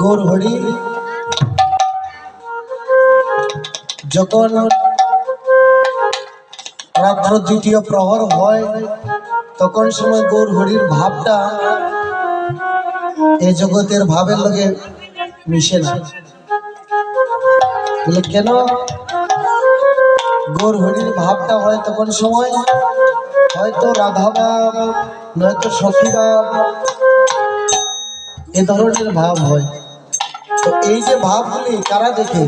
গোরহরি যখন রাত্র দ্বিতীয় প্রহর হয়, তখন সময় গৌর হরির ভাবটা এই জগতের ভাবের লগে মিশে না। কেন? গৌর হরির ভাবটা হয় তখন সময় হয়তো রাধা নয়তো সখী এ ধরনের ভাব হয়। তো এই যে ভাবগুলি কারা দেখে?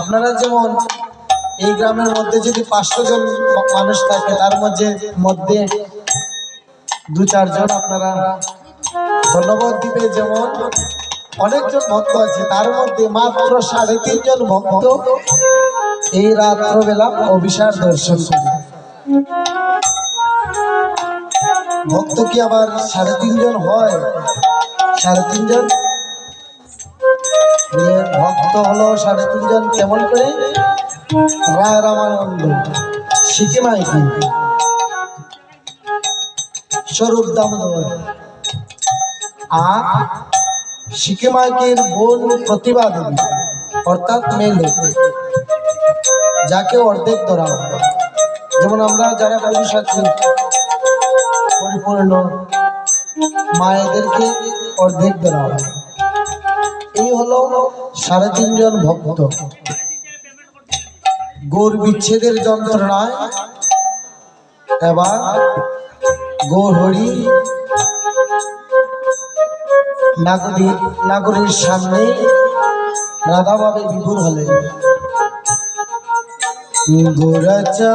আপনারা যেমন এই গ্রামের মধ্যে যদি পাঁচশো জন মানুষ থাকে, তার মধ্যে মধ্যে দু চারজন আপনারা ধন্যবাদ দিবে যেমন অনেকজন ভক্ত আছে, তার মধ্যে মাত্র সাড়ে তিনজন ভক্ত এই রাত্রবেলা অভিসার দর্শন করে। ভক্ত কি আবার সাড়ে তিনজন হয়? সাড়ে তিনজন? ভক্ত হলো সাড়ে তিনজন কেমন করে? রায় রামানন্দ মাইকি স্বরূপ দামোদর। আর শিখে মাইকের বোন প্রতিভা দেবী, অর্থাৎ মেয়ে যাকে অর্ধেক ধরা যেমন আমরা যারা পুরুষ আছি পরিপূর্ণ মায়েদেরকে অর্ধেক দেওয়া হয় এই হলো সাড়ে তিনজন ভক্ত। গৌর বিচ্ছেদের যন্ত্রণায় এবার গৌর হরি নাগরী, নাগরীর সামনে রাধাভাবে বিভুর হলেন। গোরাচা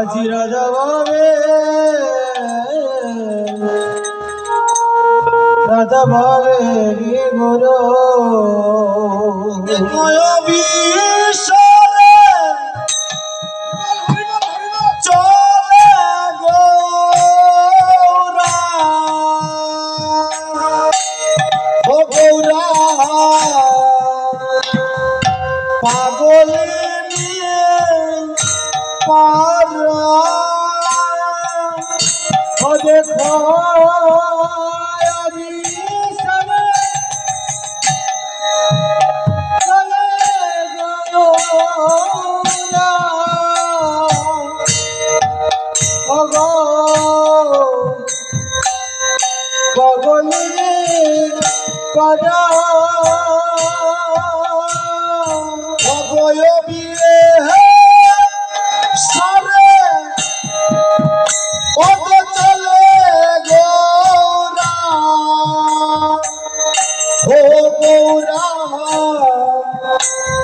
গৌরজা আজি রাজা ভাবে ভাবে গুরু। গৌরা ও গো পগলি পদা অবয়বিয়ে সরে কত চলে গোরা ও গৌরা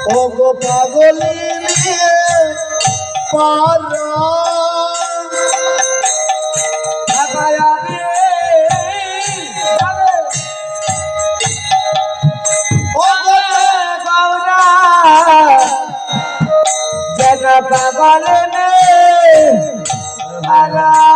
ও গো পাগলি নিয়ে পারা পাগল ও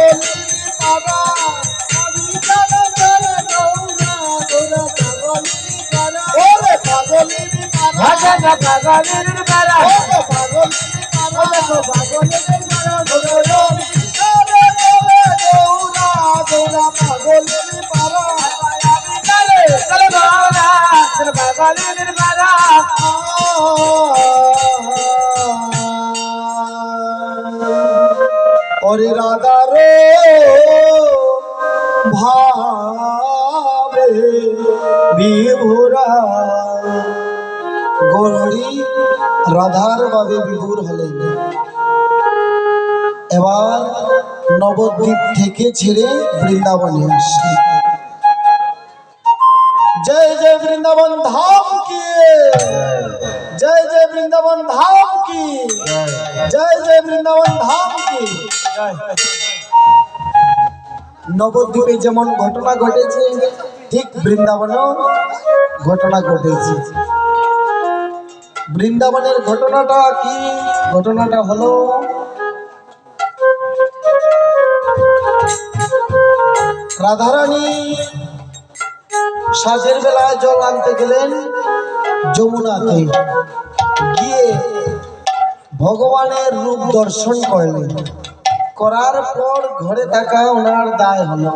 পাগলিনী পাড়া আমি জানা তোরে গৌরা তোর ওরে রাধা রে, ভাবে রাধার বাবে বিভুর হলেন। এবার নবদ্বীপ থেকে ছেড়ে বৃন্দাবনে আসছে জয় জয় বৃন্দাবন ধাম কি? জয় জয় বৃন্দাবন ধাম কি? জয় জয় বৃন্দাবন ধাম কি? নবদ্বীপে যেমন ঘটনা ঘটেছে, ঠিক বৃন্দাবনেও ঘটনা ঘটেছে। বৃন্দাবনের ঘটনাটা কি? ঘটনাটা হলো, রাধারানী সাজের বেলায় জল আনতে গেলেন যমুনাতে। গিয়ে ভগবানের রূপ দর্শন করলেন। করার পর ঘরে থাকা ওনার দায় হলো।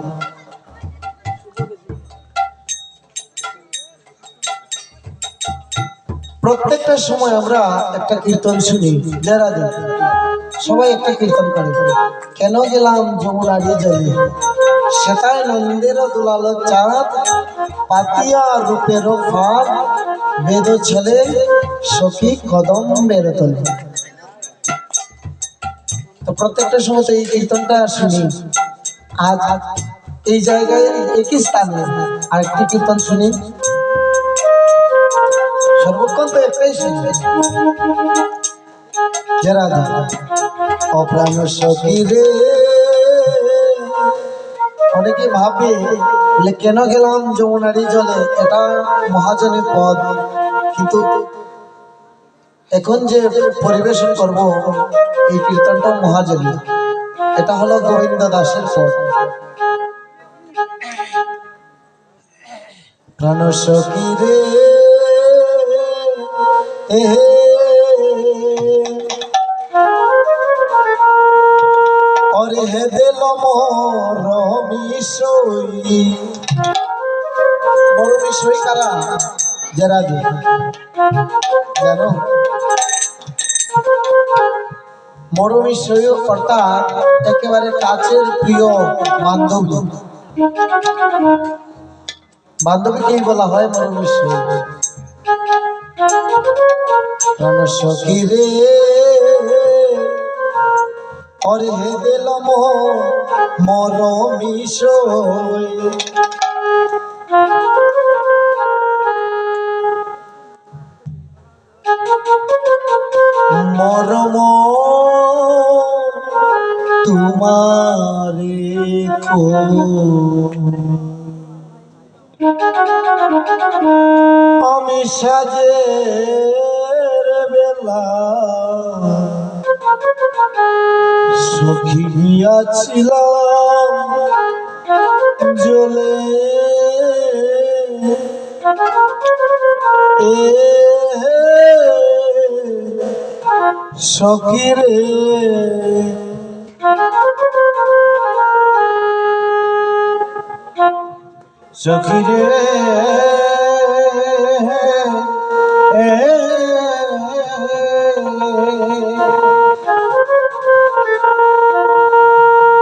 প্রত্যেকটা সময় আমরা একটা কীর্তন শুনি যারা সবাই একটা কীর্তন করে। কেন গেলাম যমুনারি জলে? সেটাই নন্দের দুলালো চাঁদ, পাতিয়া রূপের ফাঁদ, বেদ ছেলে সখী কদম বের তোলে। তো প্রত্যেকটা সময় এই কীর্তনটা শুনি। আজ এই জায়গায় একই স্থানে আরেকটি কীর্তন শুনি। সর্বক্ষণ তো একটাই শুনি। যারা অপ্রাণ সখী রে। অনেকে ভাবে কেন গেলাম যমুনারি জলে? এটা মহাজনের পদ কিন্তু এখন যে পরিবেশন করব, এই কীর্তনটা মহাজনী। এটা হলো গোবিন্দ দাসের পদ প্রাণ সখী রে অরে হে দিল মরমিশই মরমিশই কারা? যারা জানো? মরমিশই অর্থাৎ একেবারে কাছের প্রিয় বান্ধবী। বান্ধবীকেই বলা হয় মরমিশই প্রাণ সখী রে। অরে হে দিল মরমিশই আমি সাজের বেলা সখী গিয়াছিলাম জলে। এ সখী রে। সখী রে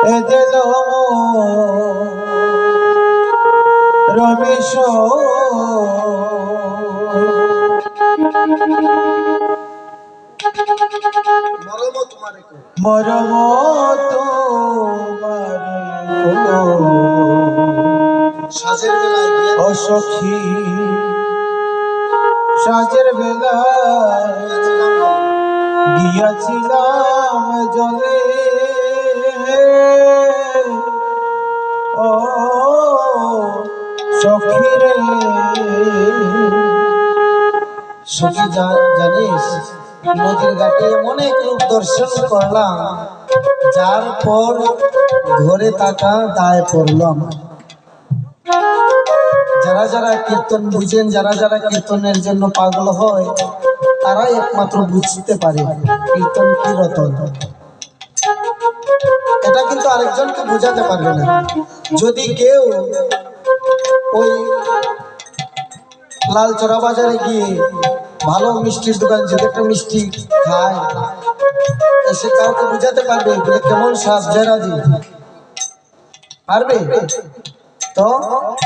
এ দিল রমেশ মরম সাজের বেলায় অসখী সাজের বেলায় গিয়াছিলাম জলে। ও সখী রে সখী জানিস, নদীর ঘাটে এমন এক রূপ দর্শন করলাম। যার পর ঘরে থাকা দায় পড়ল আমার। যারা যারা কীর্তন বুঝেন, যারা যারা কীর্তনের জন্য পাগল হয়, তারাই একমাত্র বুঝতে পারে কীর্তন কি রতন। এটা কিন্তু আরেকজনকে বোঝাতে পারবে না। যদি কেউ ওই লাল চড়া বাজারে গিয়ে ভালো মিষ্টির দোকান যদি একটা মিষ্টি খায়, এসে কাউকে বুঝাতে পারবে কেমন স্বাদ জেরা দি পারবে? তো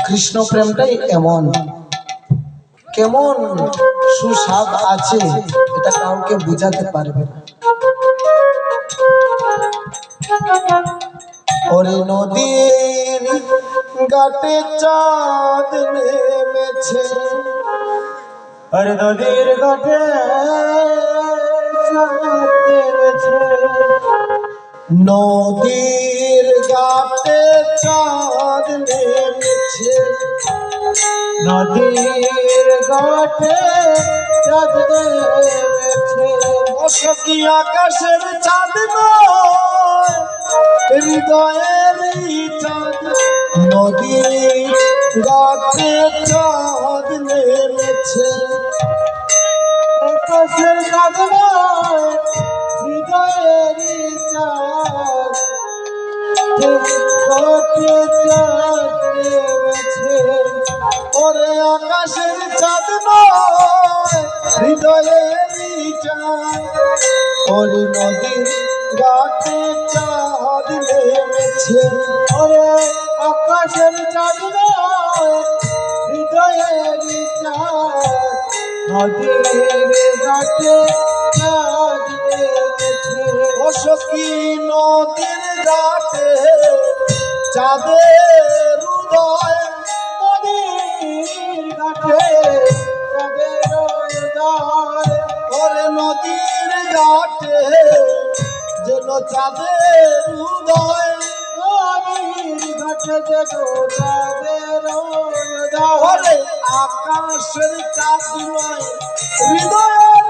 কৃষ্ণ প্রেমটাই এমন। কেমন সুস্বাদ আছে, এটা কাউকে বুঝাতে পারবে না। ওরে নদীর ঘাটে চাঁদ নেমেছে। আরে নদীর ঘাটে চাঁদ ঘাটে চাঁদ নেমেছে। নদীর ঘাটে চাঁদ নেমেছে। অসকি আকাশের চাঁদ হৃদয়ের চাঁদ। নদীর ঘাটে চাঁদ নেমেছে। আকাশের চাঁদ আকাশের চাঁদ চাঁদ ওরে নদীর ঘাটে চাঁদ নেমেছে। ওরে, আকাশের চাঁদ চাঁদ নদীর ঘাটে চাঁদ নেমেছে। অসকি নদীর ঘাটে চাঁদের চাঁদের উদয় ঘাটে দেখো চাঁদের উদয় আকাশের চাঁদ হৃদয়ের